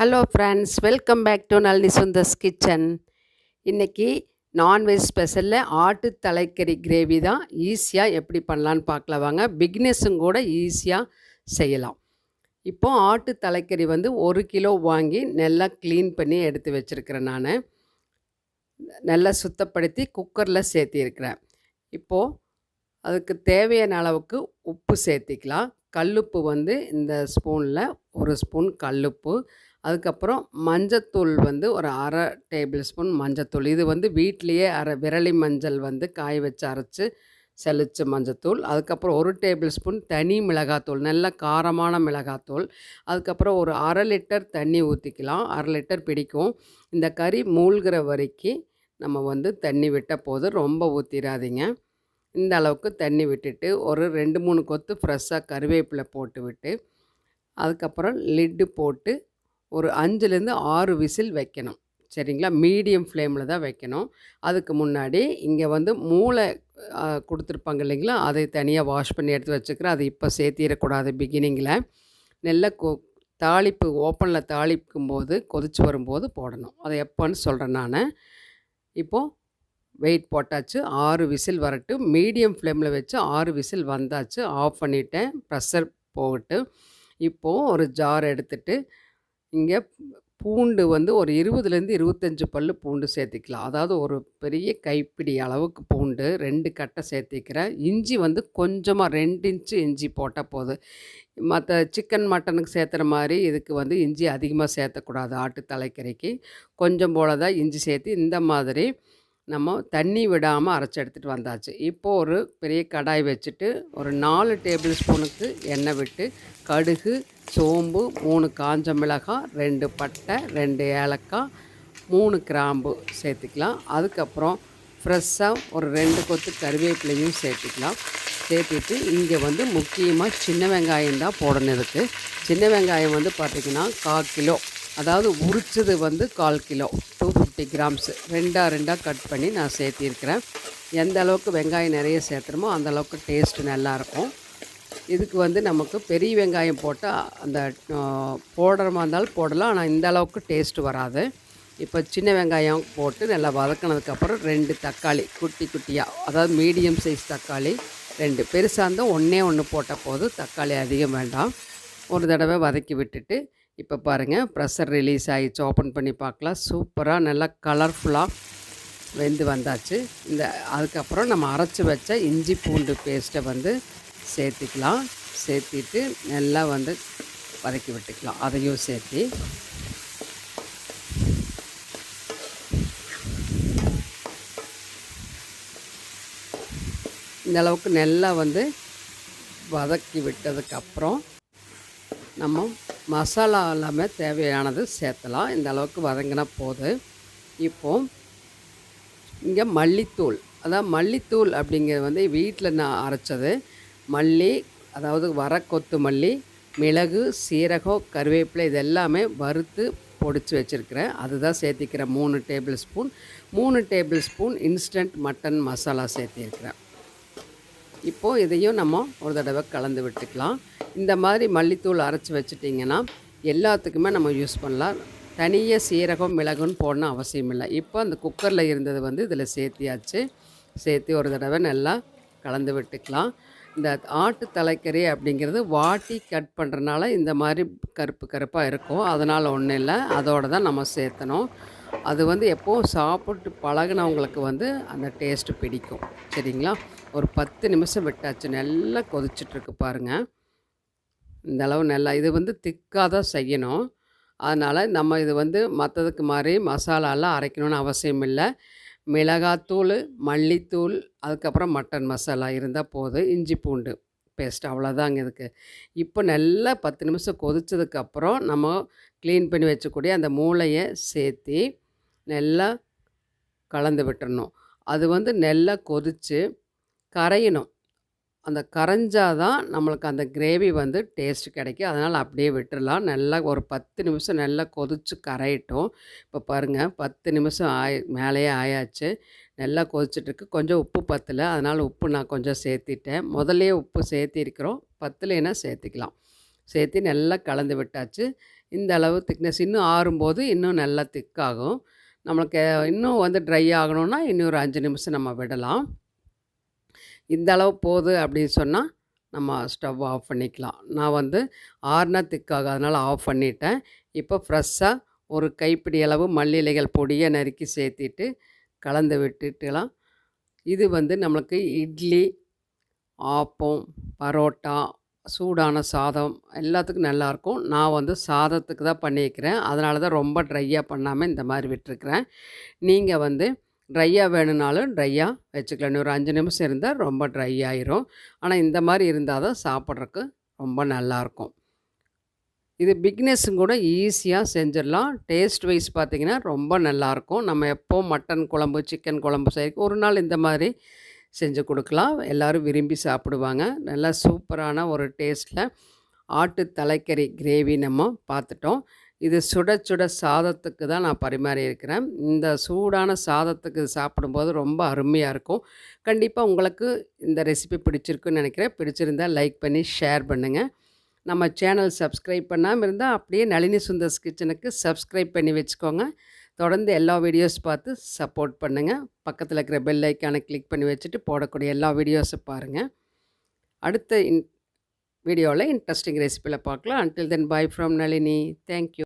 Hello friends welcome back to Nalini Sundar's kitchen இன்றைக்கி non veg ஸ்பெஷலில் ஆட்டு தலைக்கறி கிரேவி தான் ஈஸியாக எப்படி பண்ணலான்னு பார்க்கலாம் வாங்க. பிக்னஸும் கூட ஈஸியாக செய்யலாம். இப்போ ஆட்டு தலைக்கறி வந்து ஒரு கிலோ வாங்கி நல்லா க்ளீன் பண்ணி எடுத்து வச்சுருக்கிறேன் நான். நல்லா சுத்தப்படுத்தி குக்கரில் சேர்த்திருக்கிறேன். இப்போது அதுக்கு தேவையான அளவுக்கு உப்பு சேர்த்திக்கலாம். கல்லுப்பு வந்து இந்த ஸ்பூனில் ஒரு ஸ்பூன் கல்லுப்பு அதுக்கப்புறம் மஞ்சத்தூள் வந்து ஒரு அரை டேபிள் ஸ்பூன் மஞ்சத்தூள். இது வந்து வீட்லேயே அரை விரலி மஞ்சள் வந்து காய வச்சு அரைச்சி செலிச்ச மஞ்சத்தூள். அதுக்கப்புறம் ஒரு டேபிள் ஸ்பூன் தனி மிளகாத்தூள் நல்ல காரமான மிளகாத்தூள். அதுக்கப்புறம் ஒரு அரை லிட்டர் தண்ணி ஊற்றிக்கலாம் அரை லிட்டர் பிடிக்கும். இந்த கறி மூழ்கிற வரைக்கும் நம்ம வந்து தண்ணி விட்ட போது ரொம்ப ஊற்றிடாதீங்க இந்த அளவுக்கு தண்ணி விட்டுட்டு ஒரு ரெண்டு மூணு கொத்து ஃப்ரெஷ்ஷாக கருவேப்பிலை போட்டு விட்டு அதுக்கப்புறம் லிட்டு போட்டு ஒரு அஞ்சுலேருந்து ஆறு விசில் வைக்கணும். சரிங்களா? மீடியம் ஃப்ளேமில் தான் வைக்கணும். அதுக்கு முன்னாடி இங்கே வந்து மூளை கொடுத்துருப்பாங்க இல்லைங்களா? அதை தனியாக வாஷ் பண்ணி எடுத்து வச்சுக்கிறேன். அது இப்போ சேர்த்திடக்கூடாது பிகினிங்கில் நல்லா கொ தாளிப்பு ஓப்பனில் தாளிக்கும் போது கொதிச்சு வரும்போது போடணும். அதை எப்போன்னு சொல்கிறேன் நான். இப்போது வெயிட் போட்டாச்சு ஆறு விசில் வரட்டும். மீடியம் ஃப்ளேமில் வச்சு ஆறு விசில் வந்தாச்சு ஆஃப் பண்ணிட்டேன். ப்ரெஷர் போட்டு இப்போது ஒரு ஜார் எடுத்துகிட்டு இங்கே பூண்டு வந்து ஒரு இருபதுலேருந்து இருபத்தஞ்சி பல்லு பூண்டு சேர்த்திக்கலாம். அதாவது ஒரு பெரிய கைப்பிடி அளவுக்கு பூண்டு ரெண்டு கட்டை சேர்த்திக்கிறேன். இஞ்சி வந்து கொஞ்சமாக ரெண்டு இன்ச்சு இஞ்சி போட்டால் போதும். மற்ற சிக்கன் மட்டனுக்கு சேர்த்துற மாதிரி இதுக்கு வந்து இஞ்சி அதிகமாக சேர்த்தக்கூடாது. ஆட்டு தலைக்கறிக்கு கொஞ்சம் போல தான் இஞ்சி சேர்த்து இந்த மாதிரி நம்ம தண்ணி விடாமல் அரைச்சி எடுத்துகிட்டு வந்தாச்சு. இப்போது ஒரு பெரிய கடாய் வச்சுட்டு ஒரு நாலு டேபிள் ஸ்பூனுக்கு எண்ணெய் விட்டு கடுகு சோம்பு மூணு காஞ்ச மிளகாய் ரெண்டு பட்டை ரெண்டு ஏலக்காய் மூணு கிராம்பு சேர்த்துக்கலாம். அதுக்கப்புறம் ஃப்ரெஷ்ஷாக ஒரு ரெண்டு கொத்து கருவேப்பிலையும் சேர்த்துக்கலாம். சேர்த்துட்டு இங்கே வந்து முக்கியமாக சின்ன வெங்காயம் தான் போடணும் இதுக்கு. சின்ன வெங்காயம் வந்து பார்த்திங்கன்னா கால் கிலோ அதாவது உரிச்சது வந்து கால் கிலோ டூ ஃபிஃப்டி கிராம்ஸு ரெண்டாக ரெண்டாக கட் பண்ணி நான் சேர்த்திருக்கிறேன். எந்த அளவுக்கு வெங்காயம் நிறைய சேர்த்துறோமோ அந்தளவுக்கு டேஸ்ட்டு நல்லாயிருக்கும் இதுக்கு வந்து நமக்கு பெரிய வெங்காயம் போட்டால் அந்த போடுறமா இருந்தாலும் போடலாம். ஆனால் இந்த அளவுக்கு டேஸ்ட்டு வராது. இப்போ சின்ன வெங்காயம் போட்டு நல்லா வதக்கினதுக்கப்புறம் ரெண்டு தக்காளி குட்டி குட்டியாக அதாவது மீடியம் சைஸ் தக்காளி ரெண்டு. பெருசாக இருந்தால் ஒன்றே ஒன்று போட்ட போது தக்காளி அதிகம் வேண்டாம். ஒரு தடவை வதக்கி விட்டுட்டு இப்போ பாருங்கள் ப்ரெஷர் ரிலீஸ் ஆகிடுச்சு ஓப்பன் பண்ணி பார்க்கலாம். சூப்பராக நல்லா கலர்ஃபுல்லாக வெந்து வந்தாச்சு. இந்த அதுக்கப்புறம் நம்ம அரைச்சி வச்ச இஞ்சி பூண்டு பேஸ்ட்டை வந்து சேர்த்திக்கலாம். சேர்த்திட்டு நல்லா வந்து வதக்கி விட்டுக்கலாம். அதையும் சேர்த்து. இந்த அளவுக்கு நல்லா வந்து வதக்கி விட்டதுக்கப்புறம் நம்ம மசாலா எல்லாமே தேவையானது சேர்த்தலாம். இந்த அளவுக்கு வதங்கினா போது இப்போ இங்கே மல்லித்தூள். அதான் மல்லித்தூள் அப்படிங்கிறது வந்து வீட்டில் நான் அரைச்சது. மல்லி அதாவது வர கொத்தமல்லி மிளகு சீரகம் கருவேப்பிலை இது எல்லாமே வறுத்து பொடிச்சு வச்சுருக்கிறேன். அதுதான் சேர்த்திக்கிறேன். மூணு டேபிள் ஸ்பூன். மூணு tablespoon instant mutton masala சேர்த்திருக்கிறேன். இப்போது இதையும் நம்ம ஒரு தடவை கலந்து விட்டுக்கலாம். இந்த மாதிரி மல்லித்தூள் அரைச்சி வச்சுட்டிங்கன்னா எல்லாத்துக்குமே நம்ம யூஸ் பண்ணலாம். தனியாக சீரகம் மிளகுன்னு போடணும் அவசியம் இல்லை. இப்போ அந்த குக்கரில் இருந்தது வந்து இதில் சேர்த்தியாச்சு. சேர்த்து ஒரு தடவை நல்லா கலந்து விட்டுக்கலாம். இந்த ஆட்டு தலைக்கறி அப்படிங்கிறது வாட்டி கட் பண்ணுறனால இந்த மாதிரி கருப்பு கருப்பாக இருக்கும். அதனால் ஒன்றும் இல்லை. அதோடு தான் நம்ம சேர்த்தணும். அது வந்து எப்போவும் சாப்பிட்டு பழகுனவங்களுக்கு வந்து அந்த டேஸ்ட்டு பிடிக்கும். சரிங்களா? ஒரு பத்து நிமிஷம் விட்டாச்சு நல்லா கொதிச்சிட்ருக்கு பாருங்கள் இந்த அளவு நல்லா இது வந்து திக்காக தான் செய்யணும். அதனால் நம்ம இது வந்து மற்றதுக்கு மாதிரி மசாலாலாம் அரைக்கணும்னு அவசியம் இல்லை. மிளகாத்தூள் மல்லித்தூள் அதுக்கப்புறம் மட்டன் மசாலா இருந்தால் போதும். இஞ்சி பூண்டு பேஸ்ட் அவ்வளோதாங்க இதுக்கு. இப்போ நல்லா பத்து நிமிஷம் கொதித்ததுக்கப்புறம் நம்ம க்ளீன் பண்ணி வச்சக்கூடிய அந்த மூளையை சேர்த்தி நல்லா கலந்து விட்டுறணும் அது வந்து நல்லா கொதித்து கரையணும். அந்த கரைஞ்சாதான் நம்மளுக்கு அந்த கிரேவி வந்து டேஸ்ட் கிடைக்கும். அதனால் அப்படியே விட்டுடலாம். நல்லா ஒரு பத்து நிமிஷம் நல்லா கொதித்து கரையிட்டோம். இப்போ பாருங்கள் பத்து நிமிஷம் ஆய் மேலேயே ஆயாச்சு. நல்லா கொதிச்சிட்ருக்கு. கொஞ்சம் உப்பு பத்தலை. அதனால் உப்பு நான் கொஞ்சம் சேர்த்திட்டேன். முதல்லையே உப்பு சேர்த்திருக்கிறோம். பத்தலைன்னா சேர்த்திக்கலாம். சேர்த்து நல்லா கலந்து விட்டாச்சு. இந்த அளவு திக்னஸ் இன்னும் ஆறும்போது இன்னும் நல்லா திக்காகும் நம்மளுக்கு இன்னும் வந்து ட்ரை ஆகணும்னா இன்னும் ஒரு அஞ்சு நிமிஷம் நம்ம விடலாம். இந்த அளவு போகுது அப்படின்னு சொன்னால் நம்ம ஸ்டவ் ஆஃப் பண்ணிக்கலாம். நான் வந்து ஆறுனா திக்காக அதனால் ஆஃப் பண்ணிட்டேன். இப்போ ஃப்ரெஷ்ஷாக ஒரு கைப்பிடி அளவு மல்லி இலைகள் பொடியை நறுக்கி சேர்த்திட்டு கலந்து விட்டுட்டுலாம். இது வந்து நம்மளுக்கு இட்லி ஆப்பம் பரோட்டா சூடான சாதம் எல்லாத்துக்கும் நல்லாயிருக்கும். நான் வந்து சாதத்துக்கு தான் பண்ணியிருக்கிறேன். அதனால தான் ரொம்ப ட்ரையாக பண்ணாமல் இந்த மாதிரி விட்டுருக்குறேன். நீங்கள் வந்து ட்ரையாக வேணும்னாலும் ட்ரையாக வச்சுக்கலாம். ஒரு அஞ்சு நிமிஷம் இருந்தால் ரொம்ப ட்ரை ஆயிரும். ஆனால் இந்த மாதிரி இருந்தால் தான் சாப்பிட்றதுக்கு ரொம்ப நல்லாயிருக்கும். இது பிக்னஸும் கூட ஈஸியாக செஞ்சிடலாம். டேஸ்ட் வைஸ் பார்த்திங்கன்னா ரொம்ப நல்லாயிருக்கும். நம்ம எப்போ மட்டன் குழம்பு சிக்கன் குழம்பு செய்ய ஒரு நாள் இந்த மாதிரி செஞ்சு கொடுக்கலாம். எல்லோரும் விரும்பி சாப்பிடுவாங்க. நல்லா சூப்பரான ஒரு டேஸ்ட்டில் ஆட்டு தலைக்கறி கிரேவி நம்ம பார்த்துட்டோம் இது சுட சுட சாதத்துக்கு தான் நான் பரிமாறி இருக்கிறேன். இந்த சூடான சாதத்துக்கு சாப்பிடும்போது ரொம்ப அருமையாக இருக்கும். கண்டிப்பாக உங்களுக்கு இந்த ரெசிபி பிடிச்சிருக்குன்னு நினைக்கிறேன். பிடிச்சிருந்தால் லைக் பண்ணி ஷேர் பண்ணுங்கள் நம்ம சேனல் சப்ஸ்கிரைப் பண்ணாமல் இருந்தால் அப்படியே நளினி சுந்தர்ஸ் கிச்சனுக்கு சப்ஸ்கிரைப் பண்ணி வச்சுக்கோங்க. தொடர்ந்து எல்லா வீடியோஸ் பார்த்து சப்போர்ட் பண்ணுங்கள் பக்கத்தில் இருக்கிற பெல் ஐக்கானை கிளிக் பண்ணி வச்சுட்டு போடக்கூடிய எல்லா வீடியோஸை பாருங்கள் அடுத்த இன் வீடியோவில் இன்ட்ரெஸ்டிங் ரெசிபியில் பார்க்கலாம். Until then bye from Nalini. Thank you